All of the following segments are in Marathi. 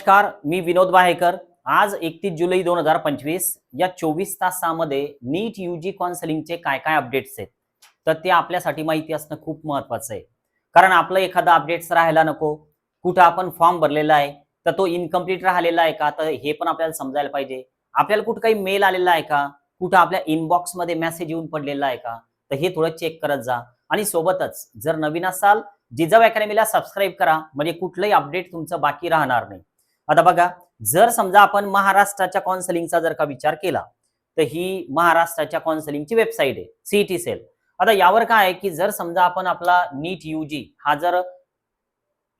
नमस्कार मी विनोद वाहेकर आज एकतीस जुलै दोन हजार पंचवीस या चोवीस तासामध्ये नीट युजी काउन्सिलिंगचे काय काय अपडेट्स आहेत? तर ते आपल्यासाठी माहिती असणं खूप महत्वाचं आहे. कारण आपलं एखादा अपडेट्स राहायला नको. कुठं आपण फॉर्म भरलेला आहे तर तो इनकम्प्लीट राहिलेला आहे का? तर हे पण आपल्याला समजायला पाहिजे. आपल्याला कुठं काही मेल आलेला आहे का? कुठं आपल्या इनबॉक्समध्ये मेसेज येऊन पडलेला आहे का? तर हे थोडं चेक करत जा. आणि सोबतच जर नवीन असाल जिजाऊ अकॅडमीला सबस्क्राईब करा. म्हणजे कुठलंही अपडेट तुमचं बाकी राहणार नाही. आता बघा जर समजा आपण महाराष्ट्राच्या काउन्सिलिंगचा जर का विचार केला तर ही महाराष्ट्राच्या काउन्सिलिंगची वेबसाईट आहे सीईटी सेल आता यावर काय आहे की जर समजा आपण आपला नीट यूजी हा जर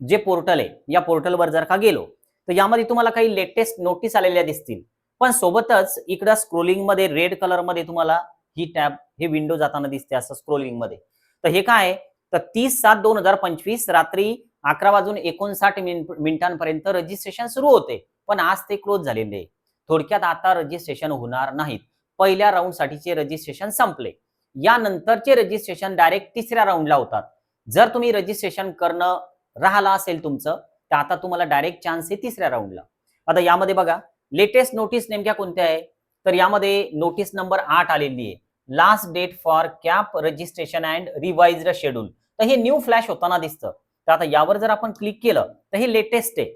जे पोर्टल आहे या पोर्टलवर जर का गेलो तर यामध्ये तुम्हाला काही लेटेस्ट नोटीस आलेल्या दिसतील. पण सोबतच इकडं स्क्रोलिंगमध्ये रेड कलरमध्ये तुम्हाला ही टॅब हे विंडो जाताना दिसते असं स्क्रोलिंगमध्ये. तर हे काय तर तीस सात दोन हजार पंचवीस रात्री अकरा वाजून एकोणसाठ मिनिट मिनिटांपर्यंत रजिस्ट्रेशन सुरू होते. पण आज ते क्लोज झालेले. आहे थोडक्यात आता रजिस्ट्रेशन होणार नाहीत. पहिल्या राऊंड साठीचे रजिस्ट्रेशन संपले. यानंतरचे रजिस्ट्रेशन डायरेक्ट तिसऱ्या राऊंडला होतात. जर तुम्ही रजिस्ट्रेशन करणं राहिला असेल तुमचं तर आता तुम्हाला डायरेक्ट चान्स आहे तिसऱ्या राऊंडला आता यामध्ये बघा लेटेस्ट नोटीस नेमक्या कोणत्या आहे? तर यामध्ये नोटीस नंबर आठ आलेली आहे. Last date for CAP registration and revise schedule तर हे न्यू फ्लॅश होताना दिसतं. तर आता यावर जर आपण क्लिक केलं तर हे लेटेस्ट आहे.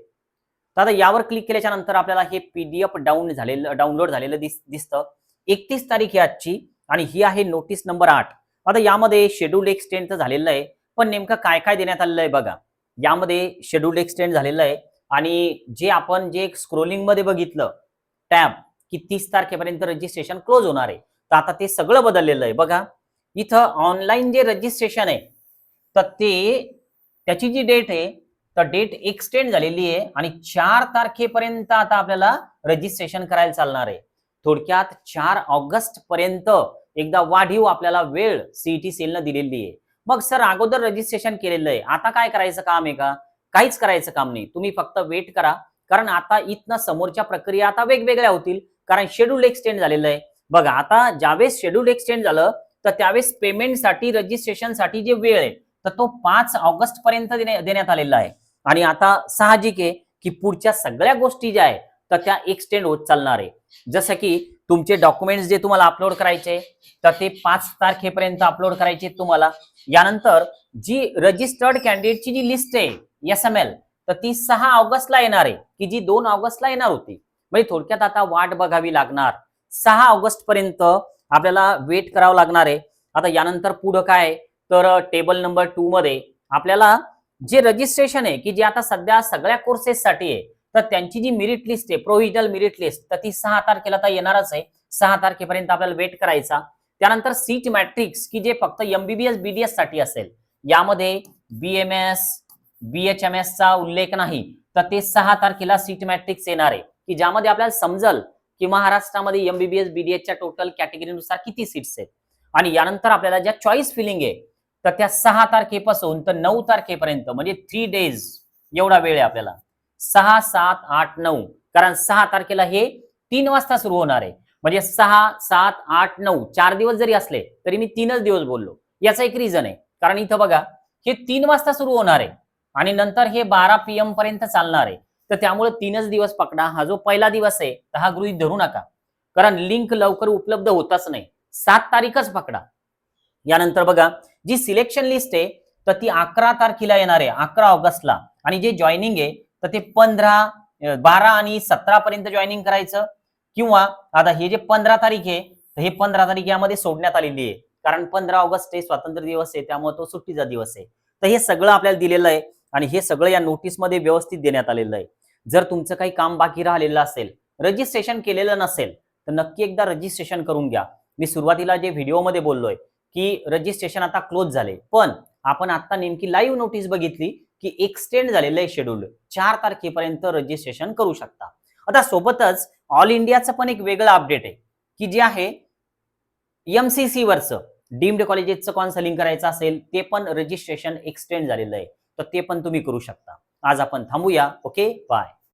तर आता यावर क्लिक केल्याच्यानंतर आपल्याला हे पीडीएफ डाऊन झालेलं डाउनलोड झालेलं दिस दिसतं. एकतीस तारीख ही आजची आणि ही आहे नोटीस नंबर आठ. आता यामध्ये शेड्यूल एक्सटेंड तर झालेलं आहे पण नेमकं काय काय देण्यात आलेलं आहे बघा. यामध्ये शेड्यूल एक्सटेंड झालेलं आहे आणि जे आपण जे स्क्रोलिंगमध्ये बघितलं टॅब की तीस तारखेपर्यंत रजिस्ट्रेशन क्लोज होणार आहे. तर आता ते सगळं बदललेलं आहे बघा. इथं ऑनलाईन जे रजिस्ट्रेशन आहे तर ते त्याची जी डेट आहे तर डेट एक्सटेंड झालेली आहे आणि चार तारखेपर्यंत आता आपल्याला रजिस्ट्रेशन करायला चालणार आहे. थोडक्यात चार ऑगस्ट पर्यंत एकदा वाढीव आपल्याला वेळ सीईटी सेलनं दिलेली आहे. मग सर अगोदर रजिस्ट्रेशन केलेलं आहे. आता काय करायचं काम आहे का? काहीच करायचं काम नाही. तुम्ही फक्त वेट करा. कारण आता इथनं समोरच्या प्रक्रिया आता वेगवेगळ्या होतील. कारण शेड्यूल एक्सटेंड झालेलं आहे. बघा आता ज्यावेळेस शेड्यूल एक्सटेंड झालं तर त्यावेळेस पेमेंटसाठी रजिस्ट्रेशनसाठी जे वेळ आहे तर तो पाच ऑगस्ट पर्यंत देण्यात आलेला आहे. आणि आता साहजिक आहे की पुढच्या सगळ्या गोष्टी ज्या आहेत तर त्या एक्सटेंड होत चालणार आहे. जसं की तुमचे डॉक्युमेंट्स जे तुम्हाला अपलोड करायचे तर ते पाच तारखेपर्यंत अपलोड करायचे तुम्हाला. यानंतर जी रजिस्टर्ड कॅन्डिडेटची जी लिस्ट आहे एस एम एल तर ती सहा ऑगस्टला येणार आहे की जी दोन ऑगस्टला येणार होती. म्हणजे थोडक्यात आता वाट बघावी लागणार. सहा ऑगस्ट पर्यंत आपल्याला वेट करावं लागणार आहे. आता यानंतर पुढं काय तर टेबल नंबर टू मध्ये आपल्याला जे रजिस्ट्रेशन आहे की जे आता सध्या सगळ्या कोर्सेससाठी आहे तर त्यांची जी मेरिट लिस्ट आहे प्रोव्हिजनल मेरिट लिस्ट तर ती सहा तारखेला तर येणारच आहे. सहा तारखेपर्यंत आपल्याला वेट करायचा. त्यानंतर सीट मॅट्रिक्स की जे फक्त एमबीबीएस बीडीएससाठी असेल यामध्ये बीएमएस बीएचएमएस चा उल्लेख नाही तर ते सहा तारखेला सीट मॅट्रिक्स येणार आहे. की ज्यामध्ये आपल्याला समजल की महाराष्ट्रामध्ये एमबीबीएस बीडीएसच्या टोटल कॅटेगरीनुसार किती सीट्स आहेत. आणि यानंतर आपल्याला ज्या चॉईस फिलिंग आहे तर त्या सहा तारखेपासून तर नऊ तारखेपर्यंत म्हणजे थ्री डेज एवढा वेळ आहे आपल्याला. सहा सात आठ नऊ. कारण सहा तारखेला हे तीन वाजता सुरू होणार आहे. म्हणजे सहा सात आठ नऊ चार दिवस जरी असले तरी मी तीनच दिवस बोललो. याचा एक रिझन आहे. कारण इथं बघा हे तीन वाजता सुरू होणार आहे. आणि नंतर हे बारा पी एम पर्यंत चालणार आहे. तर त्यामुळे तीनच दिवस पकडा. हा जो पहिला दिवस आहे तर हा गृहीत धरू नका. कारण लिंक लवकर उपलब्ध होतच नाही. सात तारीखच पकडा. यानंतर बघा जी सिलेक्शन लिस्ट आहे तर ती अकरा तारखेला येणार आहे अकरा ऑगस्टला. आणि जे जॉईनिंग आहे तर ते पंधरा बारा आणि सतरा पर्यंत जॉईनिंग करायचं. किंवा आता हे जे पंधरा तारीख आहे तर हे पंधरा तारीख यामध्ये सोडण्यात आलेली आहे. कारण पंधरा ऑगस्ट हे स्वातंत्र्य दिवस आहे त्यामुळे तो सुट्टीचा दिवस आहे. तर हे सगळं आपल्याला दिलेलं आहे आणि हे सगळं या नोटीसमध्ये व्यवस्थित देण्यात आलेलं आहे. जर तुमचं काही काम बाकी राहिलेलं असेल रजिस्ट्रेशन केलेलं नसेल तर नक्की एकदा रजिस्ट्रेशन करून घ्या. मी सुरुवातीला जे व्हिडिओमध्ये बोललोय की रजिस्ट्रेशन आता क्लोज झाले. पण आपण आता नेमकी लाईव्ह नोटीस बघितली की एक्सटेंड झालेलं आहे शेड्यूल चार तारखेपर्यंत रजिस्ट्रेशन करू शकता. आता सोबतच ऑल इंडियाचं पण एक वेगळं अपडेट आहे की जे आहे एमसीसी वरचं डीम्ड कॉलेजेसचं कॉन्सलिंग करायचं असेल ते पण रजिस्ट्रेशन एक्सटेंड झालेलं आहे. तर ते पण तुम्ही करू शकता. आज आपण थांबूया ओके बाय